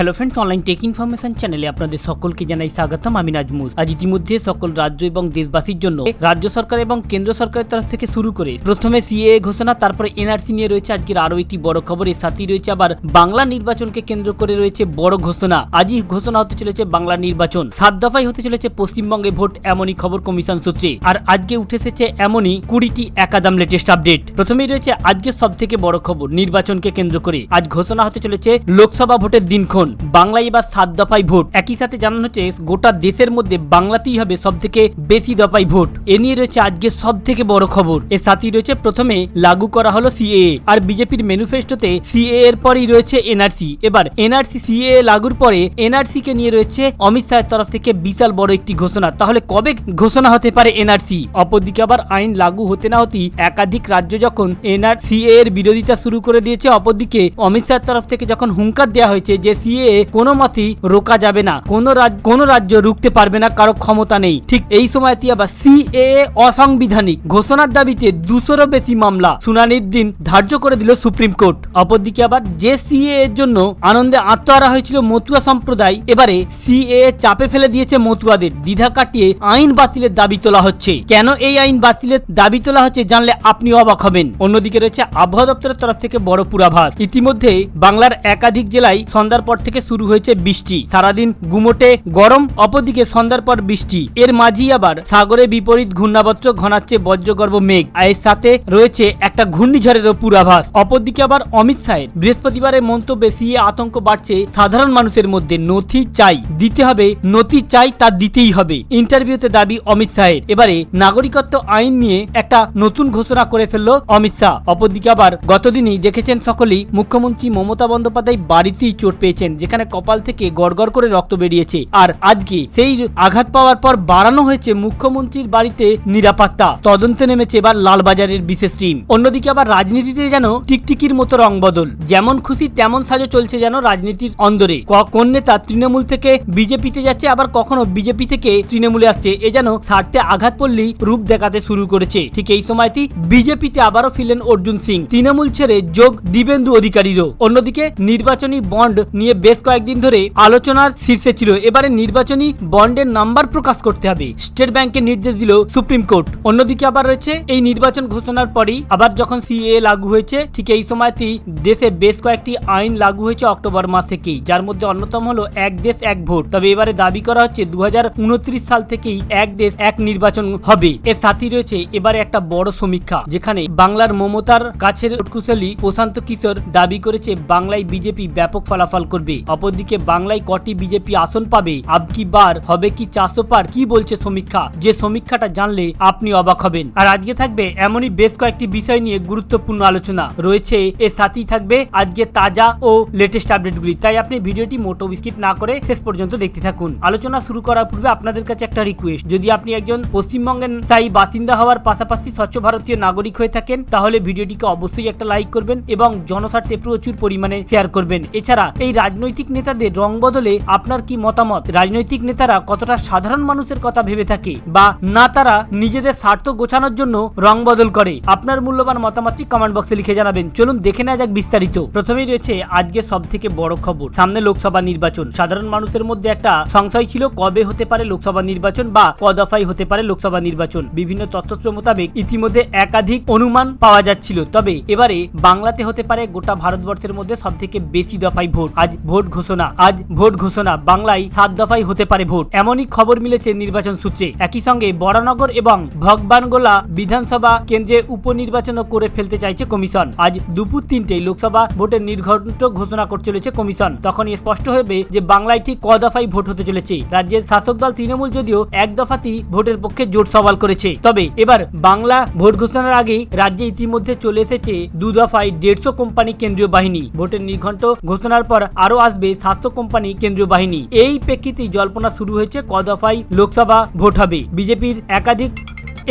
Hello friends online tech information চ্যানেলে আপনাদের সকলকে জানাই স্বাগতম। আমি নাজমুস আজ ইতিমধ্যে সকল রাজ্য এবং দেশবাসীর জন্য রাজ্য সরকার এবং কেন্দ্র সরকারের তরফ থেকে শুরু করে প্রথমে সিএ ঘোষণা, তারপরে এনআরসি নিয়ে রয়েছে আজকের আরও একটি বড় খবর। এর সাথেই রয়েছে আবার বাংলা নির্বাচনকে কেন্দ্র করে রয়েছে বড় ঘোষণা। আজই ঘোষণা হতে চলেছে বাংলা নির্বাচন। সাত দফায় হতে চলেছে পশ্চিমবঙ্গে ভোট, এমনই খবর কমিশন সূত্রে। আর আজকে উঠে এসেছে এমনই কুড়িটি একাদাম লেটেস্ট আপডেট প্রথমেই রয়েছে আজকে সব থেকে বড় খবর, নির্বাচনকে কেন্দ্র করে। আজ ঘোষণা হতে চলেছে লোকসভা ভোটের দিনক্ষণ। বাংলায় এবার সাত দফায় ভোট। একই সাথে জানানো হচ্ছে, গোটা দেশের মধ্যে বাংলাতেই হবে সব থেকে বেশি দফায় ভোট। এ নিয়ে রয়েছে আজকে সব থেকে বড় খবর। এর সাথেই রয়েছে প্রথমে লাগু করা হলো সিএএ, আর বিজেপির ম্যানিফেস্টোতে সিএ এর পরেই রয়েছে এনআরসি। এবার এনআরসি সিএ লাগুর পরে এনআরসি কে নিয়ে রয়েছে অমিত শাহের তরফ থেকে বিশাল বড় একটি ঘোষণা। তাহলে কবে ঘোষণা হতে পারে এনআরসি? অপরদিকে আবার আইন লাগু হতে না হতেই একাধিক রাজ্য যখন এনআরসি এর বিরোধিতা শুরু করে দিয়েছে, অপরদিকে অমিত শাহের তরফ থেকে যখন হুঙ্কার দেওয়া হয়েছে যে সিএ কোনো মতেই রোকা যাবে না। কোনো কোনো রাজ্য রুখতে পারবে না, কারও ক্ষমতা নেই। ঠিক এই সময়তে আবার সিএ অসাংবিধানিক ঘোষণার দাবিতে দুশোরও বেশি মামলা শুনানির দিন ধার্য করে দিল সুপ্রিম কোর্ট। অপরদিকে আবার যে সিএ এর জন্য আনন্দে আত্মহারা হয়েছিল মতুয়া সম্প্রদায়, এবারে সিএ চাপে ফেলে দিয়েছে মতুয়াদের। দ্বিধা কাটিয়ে আইন বাতিলের দাবি তোলা হচ্ছে। কেন এই আইন বাতিলের দাবি তোলা হচ্ছে জানলে আপনি অবাক হবেন। অন্যদিকে রয়েছে আবহাওয়া দপ্তরের তরফ থেকে বড় পূর্বাভাস ইতিমধ্যে বাংলার একাধিক জেলায় সন্ধ্যার পর থেকে শুরু হয়েছে বৃষ্টি। সারাদিন গুমোটে গরম, অপরদিকে সন্ধ্যার পর বৃষ্টি। এর মাঝেই আবার সাগরে বিপরীত ঘূর্ণাবর্ত ঘনাচ্ছে বজ্রগর্ভ মেঘ। আর এর সাথে রয়েছে একটা ঘূর্ণিঝড়েরও পূর্বাভাস। অপরদিকে আবার অমিত শাহের বৃহস্পতিবারের মন্তব্যে সিএ আতঙ্ক বাড়ছে সাধারণ মানুষের মধ্যে নথি চাই। দিতে হবে, নথি চাই তা দিতেই হবে, ইন্টারভিউতে দাবি অমিত শাহের। এবারে নাগরিকত্ব আইন নিয়ে একটা নতুন ঘোষণা করে ফেলল অমিত শাহ। অপরদিকে আবার গতদিনই দেখেছেন সকলেই মুখ্যমন্ত্রী মমতা বন্দ্যোপাধ্যায় বাড়িতেই চোট পেয়েছেন। যেখানে কপাল থেকে গড়গড় করে রক্ত বেরিয়েছে। আর আজকে সেই আঘাত পাওয়ার পর বাড়ানো হয়েছে মুখ্যমন্ত্রীর বাড়িতে নিরাপত্তা। তদন্তে নেমেছে এবার লালবাজারের বিশেষ টিম। অন্যদিকে আবার রাজনীতিতে যেন টিকটিকির মতো রং বদল। যেমন খুশি তেমন সাজো চলছে যেন রাজনীতির অন্দরে। কোন নেতা তৃণমূল থেকে বিজেপিতে যাচ্ছে, আবার কখনো বিজেপি থেকে তৃণমূলে আসছে? এ যেন স্বার্থে আঘাত পড়লেই রূপ দেখাতে শুরু করেছে। ঠিক এই সময়তেই বিজেপিতে আবারও ফিরলেন অর্জুন সিং। তৃণমূল ছেড়ে যোগ দিবেন্দু অধিকারীরও। অন্যদিকে নির্বাচনী বন্ড নিয়ে বেশ কয়েকদিন ধরে আলোচনার শীর্ষে ছিল। এবারে নির্বাচনী বন্ডের নাম্বার প্রকাশ করতে হবে। স্টেট ব্যাংকের নির্দেশ দিল সুপ্রিম কোর্ট। অন্যদিকে আবার রয়েছে এই নির্বাচন ঘোষণার পরেই আবার যখন সিএ লাগু হয়েছে, ঠিক এই সময়তেই দেশে বেশ কয়েকটি আইন লাগু হয়েছে অক্টোবর মাস থেকেই, যার মধ্যে অন্যতম হলো এক দেশ, এক ভোট। তবে এবারে দাবি করা হচ্ছে দু হাজার উনত্রিশ সাল থেকেই এক দেশ, এক নির্বাচন হবে। এর সাথেই রয়েছে এবারে একটা বড় সমীক্ষা, যেখানে বাংলার মমতার কাছের কুশলী প্রশান্ত কিশোর দাবি করেছে, বাংলায় বিজেপি ব্যাপক ফলাফল করবে। অপরদিকে বাংলায় কটি বিজেপি আসন পাবে? আবকি বার? হবে কি চারশো পার? কি বলছে সমীক্ষা? যে সমীক্ষাটা জানলে আপনি অবাক হবেন। আর আজকে থাকবে এমনই বেশ কয়েকটি বিষয় নিয়ে গুরুত্বপূর্ণ আলোচনা। রয়েছে, এর সাথেই থাকবে আজকে তাজা ও লেটেস্ট আপডেটগুলি তাই আপনি ভিডিওটি মোটো স্কিপ না করে শেষ পর্যন্ত দেখতে থাকুন। আলোচনা শুরু করার পূর্বে আপনাদের কাছে একটা রিকোয়েস্ট যদি আপনি একজন পশ্চিমবঙ্গের স্থায়ী বাসিন্দা হওয়ার পাশাপাশি স্বচ্ছ ভারতীয় নাগরিক হয়ে থাকেন, তাহলে ভিডিওটিকে অবশ্যই একটা লাইক করবেন এবং জনস্বার্থে প্রচুর পরিমাণে শেয়ার করবেন। এছাড়া এই রাজনৈতিক নেতাদের রং বদলে আপনার কি মতামত? রাজনৈতিক নেতারা কতটা সাধারণ মানুষের কথা ভেবে থাকে বা না তারা নিজেদের স্বার্থ গোছানোর জন্য রং বদল করে? আপনার মূল্যবান মতামতটি কমেন্ট বক্সে লিখে জানাবেন। চলুন দেখে নেওয়া যাক বিস্তারিত। প্রথমেই রয়েছে আজকে সব থেকে বড় খবর। সামনে লোকসভা নির্বাচন। সাধারণ মানুষের মধ্যে একটা সংশয় ছিল, কবে হতে পারে লোকসভা নির্বাচন বা কদফাই হতে পারে লোকসভা নির্বাচন? বিভিন্ন তথ্যত্র মোতাবেক ইতিমধ্যে একাধিক অনুমান পাওয়া যাচ্ছিল। তবে এবারে বাংলাতে হতে পারে গোটা ভারতবর্ষের মধ্যে সব থেকে বেশি দফায় ভোট। আজ ভোট ঘোষণা। আজ ভোট ঘোষণা। বাংলায় সাত দফায় হতে পারে ভোট। এমনই খবর মিলেছে নির্বাচন সূত্রে। একই সঙ্গে বরানগর এবং ভগবানগোলা বিধানসভা কেন্দ্রে উপনির্বাচনও করে ফেলতে চাইছে কমিশন। আজ দুপুর তিনটেই লোকসভা ভোটের নির্ঘণ্ট ঘোষণা করতে চলেছে কমিশন। তখন স্পষ্ট হবে যে বাংলায় ঠিক ক দফায় ভোট হতে চলেছে। রাজ্যের শাসক দল তৃণমূল যদিও এক দফাতেই ভোটের পক্ষে জোট সওয়াল করেছে। তবে এবার বাংলা ভোট ঘোষণার আগেই রাজ্যে ইতিমধ্যে চলে এসেছে দু দফায় দেড়শো কোম্পানি কেন্দ্রীয় বাহিনী। ভোটের নির্ঘণ্ট ঘোষণার পর আরও আসবে স্বাস্থ্য কোম্পানি কেন্দ্রীয় বাহিনী। এই প্রেক্ষিতে জল্পনা শুরু হয়েছে ক দফায় লোকসভা ভোট হবে। বিজেপির একাধিক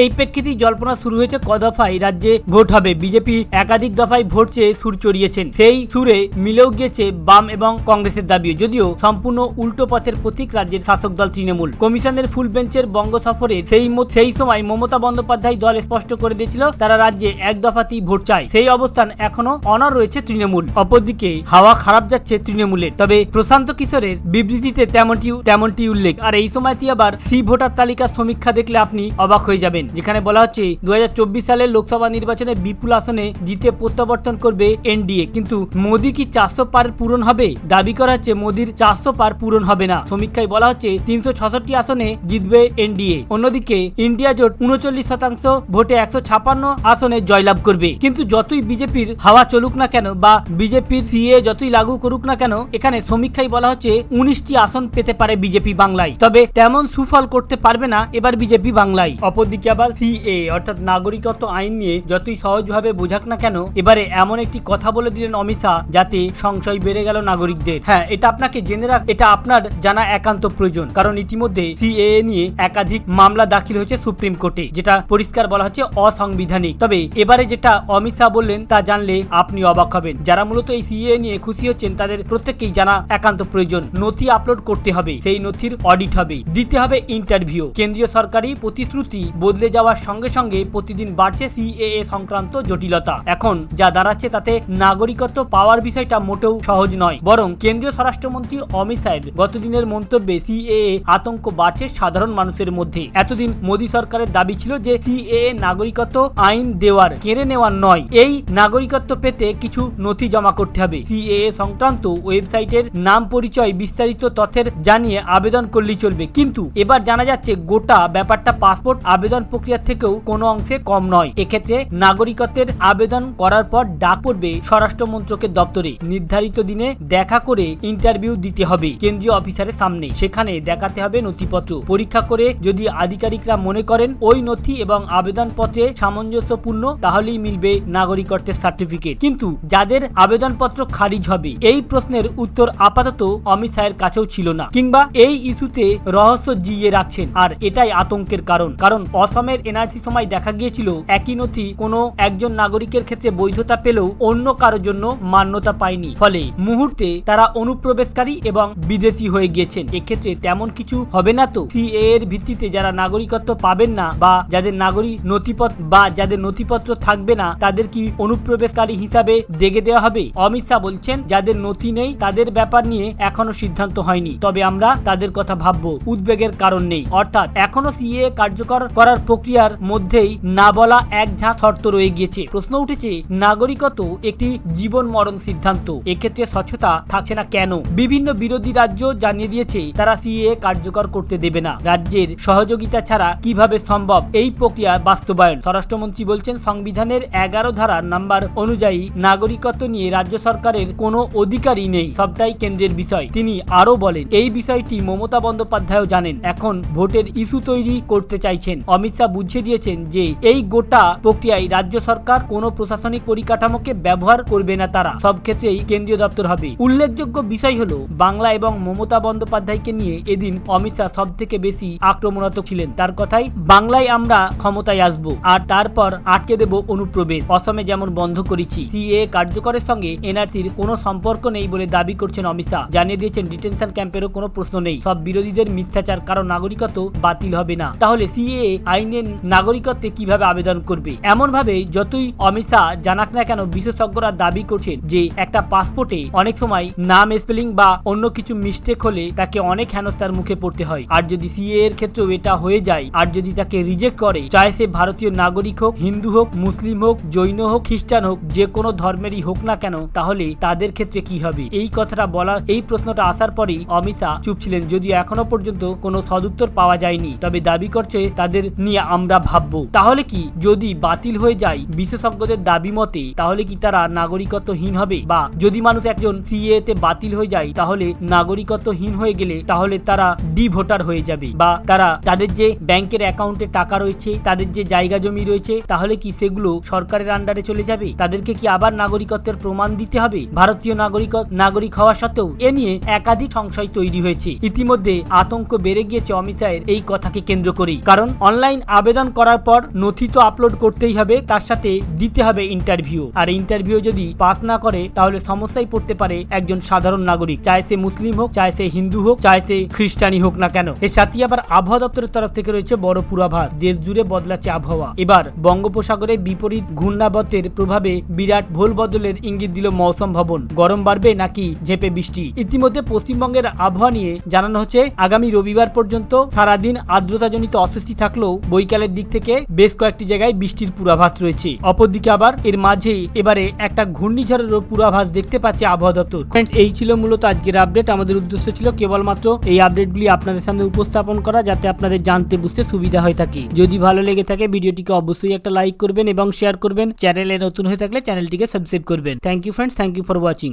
এই প্রেক্ষিতেই জল্পনা শুরু হয়েছে ক দফায়। রাজ্যে ভোট হবে। বিজেপি একাধিক দফায় ভোট চেয়ে সুর চড়িয়েছেন। সেই সুরে মিলেও গিয়েছে বাম এবং কংগ্রেসের দাবিও। যদিও সম্পূর্ণ উল্টো পথের প্রতীক রাজ্যের শাসক দল তৃণমূল। কমিশনের ফুল বেঞ্চের বঙ্গ সফরে সেই সেই সময় মমতা বন্দ্যোপাধ্যায় দল স্পষ্ট করে দিয়েছিল, তারা রাজ্যে এক দফাতেই ভোট চায়। সেই অবস্থান এখনও অনর রয়েছে তৃণমূল। অপরদিকে হাওয়া খারাপ যাচ্ছে তৃণমূলের। তবে প্রশান্ত কিশোরের বিবৃতিতে তেমনটি তেমনটি উল্লেখ। আর এই সময়টি আবার সি ভোটার তালিকা সমীক্ষা দেখলে আপনি অবাক হয়ে যাবেন। যেখানে বলা হচ্ছে দুই হাজার চব্বিশ সালের লোকসভা নির্বাচনে বিপুল আসনে জিতে প্রত্যাবর্তন করবে এনডিএ। কিন্তু মোদি কি চারশো পার পূরণ হবে? দাবি করা হচ্ছে মোদির চারশো পার পূরণ হবে না। সমীক্ষায় বলা হচ্ছে তিনশো ছষট্টি আসনে জিতবে এনডিএ। অন্যদিকে ইন্ডিয়া জোট উনচল্লিশ শতাংশ ভোটে একশো ছাপান্ন আসনে জয়লাভ করবে। কিন্তু যতই বিজেপির হাওয়া চলুক না কেন বা বিজেপির সিএ যতই লাগু করুক না কেন, এখানে সমীক্ষায় বলা হচ্ছে উনিশটি আসন পেতে পারে বিজেপি বাংলায়। তবে তেমন সুফল করতে পারবে না এবার বিজেপি বাংলায়। অপরদিকে আবার সিএ, অর্থাৎ নাগরিকত্ব আইন নিয়ে যতই সহজভাবে বোঝাক না কেন, এবারে এমন একটি কথা বলে দিলেন অমিত শাহ, যাতে সংশয় বেড়ে গেল নাগরিকদের। হ্যাঁ এটা আপনাকে জেনে রাখ, এটা আপনার জানা একান্ত প্রয়োজন, কারণ ইতিমধ্যে সিএ নিয়ে একাধিক মামলা দাখিল হয়েছে সুপ্রিম কোর্টে, যেটা পরিষ্কার বলা হচ্ছে অসাংবিধানিক। তবে এবারে যেটা অমিত শাহ বললেন, তা জানলে আপনি অবাক হবেন। যারা মূলত এই সিএ নিয়ে খুশি হচ্ছেন, তাদের প্রত্যেককেই জানা একান্ত প্রয়োজন। নথি আপলোড করতে হবে, সেই নথির অডিট হবে। দিতে হবে ইন্টারভিউ। কেন্দ্রীয় সরকারি প্রতিশ্রুতি বদলে যাওয়ার সঙ্গে সঙ্গে প্রতিদিন বাড়ছে সিএএ সংক্রান্ত জটিলতা। এখন যা দাঁড়াচ্ছে তাতে নাগরিকত্ব পাওয়ার বিষয়টা মোটেও সহজ নয়। বরং কেন্দ্রীয় স্বরাষ্ট্রমন্ত্রী অমিত শাহের গতদিনের মন্তব্যে সিএএ আতঙ্ক বাড়ছে সাধারণ মানুষের মধ্যে। এতদিন মোদী সরকারের দাবি ছিল যে সিএএ নাগরিকত্ব আইন দেওয়ার, কেড়ে নেওয়ার নয়। এই নাগরিকত্ব পেতে কিছু নথি জমা করতে হবে। সিএএ সংক্রান্ত ওয়েবসাইটের নাম পরিচয়, বিস্তারিত তথ্যের জানিয়ে আবেদন করলেই চলবে। কিন্তু এবার জানা যাচ্ছে গোটা ব্যাপারটা পাসপোর্ট আবেদন প্রক্রিয়া থেকেও কোনো অংশে কম নয়। এক্ষেত্রে নাগরিকত্বের আবেদন করার পর ডাক পড়বে স্বরাষ্ট্র মন্ত্রকের দপ্তরে। নির্ধারিত দিনে দেখা করে ইন্টারভিউ দিতে হবে কেন্দ্রীয় অফিসারের সামনে। সেখানে দেখাতে হবে নথিপত্র। পরীক্ষা করে যদি আধিকারিকরা মনে করেন ওই নথি এবং আবেদনপত্রে সামঞ্জস্যপূর্ণ, তাহলেই মিলবে নাগরিকত্বের সার্টিফিকেট। কিন্তু যাদের আবেদনপত্র খারিজ হবে, এই প্রশ্নের উত্তর আপাতত অমিত শাহের কাছেও ছিল না। কিংবা এই ইস্যুতে রহস্য জিয়ে রাখছেন। আর এটাই আতঙ্কের কারণ। কারণ অসমের এনআরসি সময় দেখা গিয়েছিল, একই নথি কোনো একজন নাগরিকের ক্ষেত্রে বৈধতা পেলেও অন্য কারোর জন্য মান্যতা পায়নি। ফলে মুহূর্তে তারা অনুপ্রবেশকারী এবং বিদেশি হয়ে গিয়েছেন। এক্ষেত্রে তেমন কিছু হবে না তো? সিএ এর ভিত্তিতে যারা নাগরিকত্ব পাবেন না বা যাদের নাগরিক নথিপত্র বা যাদের নথিপত্র থাকবে না, তাদের কি অনুপ্রবেশকারী হিসাবে দেখে দেওয়া হবে? অমিত শাহ বলছেন, যাদের নথি নেই, তাদের ব্যাপার নিয়ে এখনও সিদ্ধান্ত হয়নি। তবে আমরা তাদের কথা ভাববো। উদ্বেগের কারণ নেই। অর্থাৎ এখনও সিএ কার্যকর করার প্রক্রিয়ার মধ্যেই না বলা এক ঝাঁক শর্ত রয়ে গিয়েছে। প্রশ্ন উঠেছে, নাগরিকত্ব একটি জীবন মরণ সিদ্ধান্ত। এক্ষেত্রে স্বচ্ছতা থাকছে না কেন? বিভিন্ন বিরোধী রাজ্য জানিয়ে দিয়েছে, তারা সিএ কার্যকর করতে দেবে না। রাজ্যের সহযোগিতা ছাড়া কীভাবে সম্ভব? এই প্রক্রিয়া বাস্তবায়ন। স্বরাষ্ট্রমন্ত্রী বলছেন, সংবিধানের এগারো ধারার নাম্বার অনুযায়ী নাগরিকত্ব নিয়ে রাজ্য সরকারের কোনো অধিকারই নেই। সবটাই কেন্দ্রের বিষয়। তিনি আরও বলেন, এই বিষয়টি মমতা বন্দ্যোপাধ্যায়ও জানেন। এখন ভোটের ইস্যু তৈরি করতে চাইছেন। অমিত শাহ বুঝিয়ে দিয়েছেন যে এই গোটা প্রক্রিয়ায় রাজ্য সরকার কোনো প্রশাসনিক পরিকাঠামোকে ব্যবহার করবে না তারা। সব ক্ষেত্রেই কেন্দ্রীয় দপ্তর হবে। উল্লেখযোগ্য বিষয় হলো, বাংলা এবং মমতা বন্দ্যোপাধ্যায়কে নিয়ে এদিন অমিত শাহ সব থেকে বেশি আক্রমণাত্মক ছিলেন। তার কথাই বাংলায় আমরা ক্ষমতায় আসব, আর তারপর আটকে দেব অনুপ্রবেশ। অসমে যেমন বন্ধ করেছি সিএ কার্যকরের সঙ্গে এনআরসির কোনো সম্পর্ক নেই বলে দাবি করছেন অমিত শাহ। জানিয়ে দিয়েছেন, ডিটেনশন ক্যাম্পেরও কোনো প্রশ্ন নেই। সব বিরোধীদের মিথ্যাচার কারণ নাগরিকত্ব বাতিল হবে না। তাহলে সিএ আইনের নাগরিকত্বে কীভাবে আবেদন করবে? এমন ভাবে যতই অমিত শাহ জানাক না কেন, বিশেষজ্ঞরা দাবি করছেন যে একটা পাসপোর্টে অনেক সময় নাম স্পেলিং বা অন্য কিছু মিস্টেক হলে তাকে অনেক হেনস্থার মুখে পড়তে হয়। আর যদি সিএ এর ক্ষেত্রেও এটা হয়ে যায়, আর যদি তাকে রিজেক্ট করে চাहे সে ভারতীয় নাগরিক হোক, হিন্দু হোক, মুসলিম হোক, জৈন হোক, খ্রিস্টান হোক, যে কোনো ধর্মেরই হোক না কেন, তাহলে তাদের ক্ষেত্রে কি হবে? এই কথাটা বলা, এই প্রশ্নটা আসার পরেই অমিত শাহ চুপ ছিলেন। যদিও এখনও পর্যন্ত কোনো সদুত্তর পাওয়া যায়নি, তবে দাবি করছে তাদের নিয়ে আমরা ভাববো। তাহলে কি? যদি বাতিল হয়ে যায় বিশেষজ্ঞদের দাবি মতে, তাহলে কি তারা নাগরিকত্বহীন হবে? বা যদি মানুষ একজন সিএ তে বাতিল হয়ে যায়, তাহলে নাগরিকত্বহীন হয়ে গেলে তাহলে তারা ডি ভোটার হয়ে যাবে। বা তারা তাদের যে ব্যাংকের অ্যাকাউন্টে টাকা রয়েছে, তাদের যে জায়গা জমি রয়েছে, তাহলে কি সেগুলো সরকারের আন্ডারে চলে যাবে? তাদেরকে কি আবার নাগরিকত্বের প্রমাণ দিতে হবে? ভারতীয় নাগরিক নাগরিক হওয়া সত্ত্বেও এ নিয়ে একাধিক সংশয় তৈরি হয়েছে। ইতিমধ্যে আতঙ্ক বেড়ে গিয়েছে অমিত শাহের এই কথাকে কেন্দ্র করেই। কারণ অনলাইন অনলাইন আবেদন করার পর নথি তো আপলোড করতেই হবে, তার সাথে দিতে হবে ইন্টারভিউ আর ইন্টারভিউ যদি পাস না করে, তাহলে সমস্যায় পড়তে পারে একজন সাধারণ নাগরিক। চায় সে মুসলিম হোক, চায় সে হিন্দু হোক, চায় সে খ্রিস্টানি হোক না কেন। এর সাথে আবার আবহাওয়া দপ্তরের তরফ থেকে রয়েছে বড় পূর্বাভাস। দেশ জুড়ে বদলাচ্ছে আবহাওয়া। এবার বঙ্গোপসাগরে বিপরীত ঘূর্ণাবতের প্রভাবে বিরাট ভোল বদলের ইঙ্গিত দিল মৌসুম ভবন। গরম বাড়বে নাকি ঝেপে বৃষ্টি? ইতিমধ্যে পশ্চিমবঙ্গের আবহাওয়া নিয়ে জানানো হচ্ছে, আগামী রবিবার পর্যন্ত সারাদিন আর্দ্রতাজনিত অস্বস্তি থাকলেও বৈকালের দিক থেকে বেশ কয়েকটি জায়গায় বৃষ্টির পূর্বাভাস রয়েছে। অপরদিকে আবার এর মাঝে এবারে একটা ঘূর্ণিঝড়েরও পূর্বাভাস দেখতে পাচ্ছে আবহাওয়া দপ্তর। ফ্রেন্ডস এই ছিল মূলত আজকের আপডেট আমাদের উদ্দেশ্য ছিল কেবলমাত্র এই আপডেটগুলি আপনাদের সামনে উপস্থাপন করা যাতে আপনাদের জানতে বুঝতে সুবিধা হয়ে থাকে। যদি ভালো লেগে থাকে, ভিডিওটিকে অবশ্যই একটা লাইক করবেন এবং শেয়ার করবেন। চ্যানেলে নতুন হয়ে থাকলে চ্যানেলটিকে সাবস্ক্রাইব করবেন। Thank you friends thank you for watching